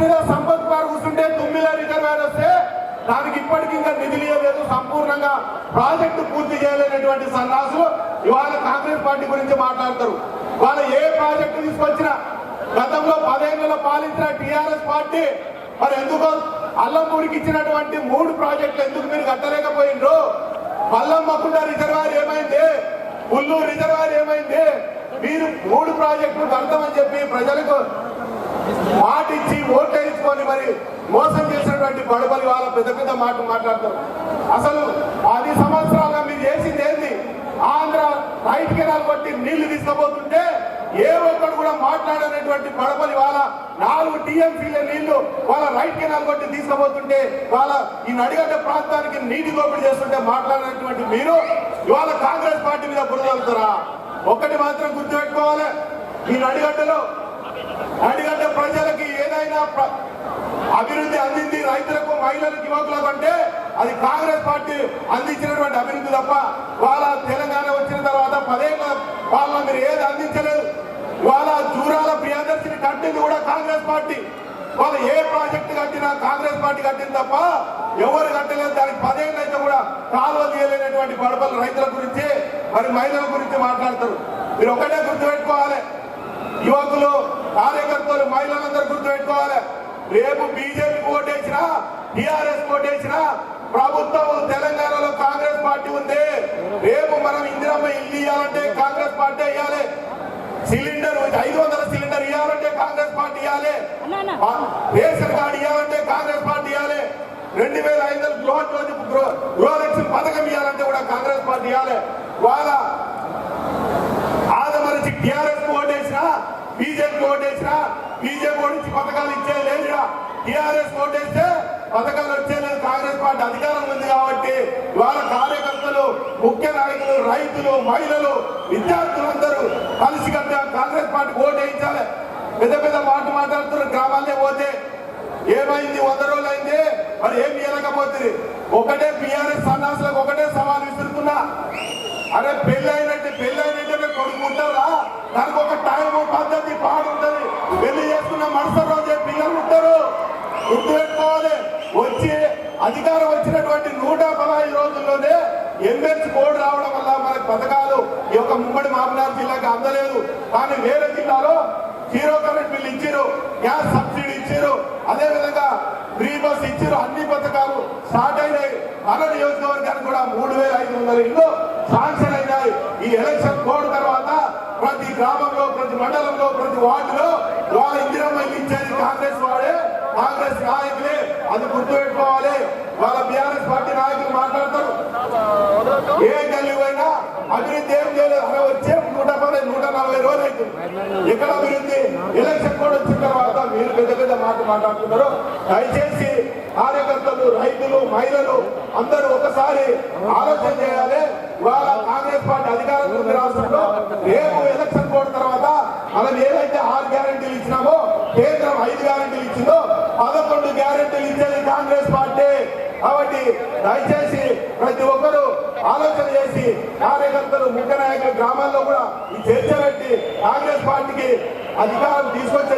మీద సంపత్ పార్క్ కూర్చుంటే తొమ్మిదో రిజర్వాయర్ వస్తే దానికి ఇప్పటికి ఇంకా నిధులు ఇవ్వలేదు సంపూర్ణంగా ప్రాజెక్టు పూర్తి చేయలేనటువంటి సన్నాసులు ఇవాళ కాంగ్రెస్ పార్టీ గురించి మాట్లాడతారు. వాళ్ళు ఏ ప్రాజెక్టు తీసుకొచ్చినా గతంలో పదేళ్ళలో పాలించిన టిఆర్ఎస్ పార్టీ మరి ఎందుకో అల్లంపూరికి ఇచ్చినటువంటి మూడు ప్రాజెక్టులు ఎందుకు మీరు కట్టలేకపోయిండ్రు? మల్లమ్మకుండా రిజర్వాయర్ ఏమైంది? పుల్లు రిజర్వాయర్ ఏమైంది? మీరు మూడు ప్రాజెక్టులు కడతామని చెప్పి ప్రజలకు మాటిచ్చి మోసం చేసినటువంటి బడుబలి వాళ్ళ పెద్ద పెద్ద మాట మాట్లాడతారు. అసలు పది సంవత్సరాలుగా మీరు చేసింది ఏంది? ఆంధ్ర రైట్ కెనాల్ బట్టి నీళ్ళు తీసుకుపోతుంటే ఏ ఒక్కడు కూడా మాట్లాడనటువంటి బడబలి వాళ్ళ నాలుగు టీఎంసీల నీళ్ళు వాళ్ళ రైట్ కెనాల్ కొట్టి తీసుకుపోతుంటే వాళ్ళ ఈ నడిగడ్డ ప్రాంతానికి నీటి దోపిడీ చేస్తుంటే మాట్లాడినటువంటి మీరు ఇవాళ కాంగ్రెస్ పార్టీ మీద బురదలుతారా ఒక్కటి మాత్రం గుర్తుపెట్టుకోవాలి. ఈ నడిగడ్డలో నడిగడ్డ ప్రజలకి ఏదైనా అభివృద్ధి అందింది రైతులకు మహిళలకు యువకులకు అంటే అది కాంగ్రెస్ పార్టీ అందించినటువంటి అభివృద్ధి తప్ప వాళ్ళ తెలంగాణ వచ్చిన తర్వాత పదేళ్ళ వాళ్ళ మీరు ఏది అందించలేదు. వాళ్ళ జూరాల ప్రియదర్శిని కట్టింది కూడా కాంగ్రెస్ పార్టీ. వాళ్ళు ఏ ప్రాజెక్టు కట్టినా కాంగ్రెస్ పార్టీ కట్టింది తప్ప ఎవరు కట్టలేదు. దానికి పదేళ్ళు అయితే కూడా కాలువ తీయలేనటువంటి గొడవలు రైతుల గురించి మరి మహిళల గురించి మాట్లాడతారు. మీరు ఒకటే గుర్తుపెట్టుకోవాలి. యువకులు కార్యకర్తలు మహిళలందరూ గుర్తుపెట్టుకోవాలి. రేపు బీజేపీ ఓటేసినా టిఆర్ఎస్ ఓటేసినా ప్రభుత్వం తెలంగాణలో కాంగ్రెస్ పార్టీ ఉంది. రేపు మనం ఇందిరమ్మ ఇల్లు ఇవ్వాలంటే కాంగ్రెస్ పార్టీ ఇవ్వాలి సిలిండర్ ఐదు వందల సిలిండర్ ఇవ్వాలంటే కాంగ్రెస్ పార్టీ ఇవ్వాలి రేషన్ కార్డు ఇవ్వాలంటే కాంగ్రెస్ పార్టీ ఇవ్వాలి రెండు వేల ఐదు వందల గృహ గృహలక్ష్మి పథకం ఇవ్వాలంటే కూడా కాంగ్రెస్ పార్టీ ఇవ్వాలి వాళ్ళ ఆదమరిచి టిఆర్ఎస్ ఓటేసినా బీజేపీ ఓటేసినా బీజేపీ నుంచి పథకాలు ఇచ్చేది లేదురా. టిఆర్ఎస్ ఓటేస్తే పథకాలు వచ్చేలేదు కాంగ్రెస్ పార్టీ అధికారం ఉంది కాబట్టి వాళ్ళ కార్యకర్తలు ముఖ్య నాయకులు రైతులు మహిళలు విద్యార్థులందరూ కలిసి కట్ట కాంగ్రెస్ పార్టీ వేయించాలి. పెద్ద పెద్ద మాట మాట్లాడుతున్న గ్రామాలే పోతే ఏమైంది? వంద రోజులు అయింది. మరి ఏం ఇవ్వకపోతుంది ఒకటే బీఆర్ఎస్ సన్నాసులకు ఒకటే సవాల్ విసురుతున్నా. అరే పెళ్ళి అయినట్టు పెళ్ళి అయినట్టే కొడుకు ఉంటారా దానికి మరుసటి రోజే పిల్లలు ఉంటారు. గుర్తు పెట్టుకోవాలి వచ్చి అధికారం వచ్చినటువంటి నూట పదహైదు రోజుల్లోనే ఎంఎస్ బోర్డు రావడం వల్ల మనకి పథకాలు ఈ యొక్క ముమ్మడి మామనార్ జిల్లాకి అందలేదు. కానీ వేరే జిల్లాలో జీరో కరెంట్ బిల్ ఇచ్చారు గ్యాస్ సబ్సిడీ ఇచ్చారు అదే విధంగా ఫ్రీ బస్ ఇచ్చారు అన్ని పథకాలు స్టార్ట్ అయినాయి. మన నియోజకవర్గానికి కూడా మూడు వేల ఐదు వందల ఇల్లు శాంక్షన్ అయినాయి. ఈ ఎలక్షన్ కోడ్ తర్వాత ప్రతి గ్రామంలో ప్రతి మండలంలో ప్రతి వార్డులో కాంగ్రెస్ నాయకులే అది గుర్తుపెట్టుకోవాలి. వాళ్ళ బీఆర్ఎస్ పార్టీ నాయకులు మాట్లాడతారు. ఏ గల్లి పోయినా అభివృద్ధి ఏం చేయలేదు. అలా వచ్చే నూట పది నూట నలభై రోజులు అవుతుంది. ఎక్కడ అభివృద్ధి? ఎలక్షన్ కూడా వచ్చిన తర్వాత మీరు పెద్ద పెద్ద మాట మాట్లాడుతున్నారు. దయచేసి కార్యకర్తలు రైతులు మహిళలు అందరూ ఒకసారి ఆలోచన చేయాలి. ఇవాళ కాంగ్రెస్ పార్టీ అధికారం రాష్ట్రంలో రేపు ఎలక్షన్ కోడ్ తర్వాత మనం ఏదైతే ఆరు గ్యారంటీలు ఇచ్చినామో కేంద్రం ఐదు గ్యారంటీలు ఇచ్చిందో పదకొండు గ్యారెంటీలు ఇచ్చేది కాంగ్రెస్ పార్టీ. కాబట్టి దయచేసి ప్రతి ఒక్కరూ ఆలోచన చేసి కార్యకర్తలు ముఖ్య నాయకులు గ్రామాల్లో కూడా ఈ చర్చ పెట్టి కాంగ్రెస్ పార్టీకి అధికారం తీసుకొచ్చే